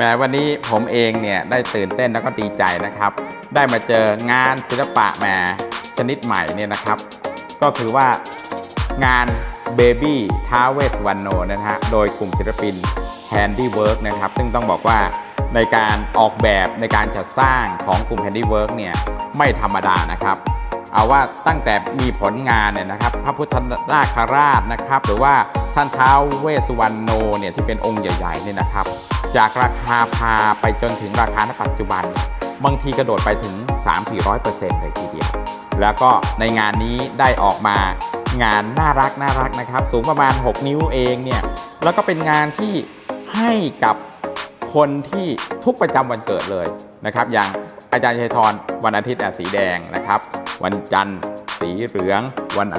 แหมวันนี้ผมเองเนี่ยได้ตื่นเต้นแล้วก็ดีใจนะครับ ได้มาเจองานศิลปะแหมชนิดใหม่เนี่ยนะครับ ก็คือว่างาน Baby ท้าเวสวันโนนะฮะโดยกลุ่มศิลปิน Handiwork นะครับ ซึ่งต้องบอกว่าในการออกแบบในการจัดสร้างของกลุ่ม Handiwork เนี่ยไม่ธรรมดานะครับ เอาว่าตั้งแต่มีผลงานเนี่ยนะครับ พระพุทธนาคราชนะครับ หรือว่า ท่านเท้าวเวสุวรรณโนเนี่ยที่เป็นองค์ใหญ่ๆเนี่ยนะครับ จากราคาพาไปจนถึงราคาณปัจจุบัน บางทีกระโดดไปถึง 3-400%เลยทีเดียว แล้วก็ในงานนี้ได้ออกมางานน่ารักน่ารักนะครับ สูงประมาณ 6 นิ้วเองเนี่ยแล้วก็เป็นงานที่ให้กับคนที่ทุกประจำวันเกิดเลยนะครับ อย่างอาจารย์ชัยธรวันอาทิตย์สีแดงนะครับ วันจันทร์สีเหลือง วันอัง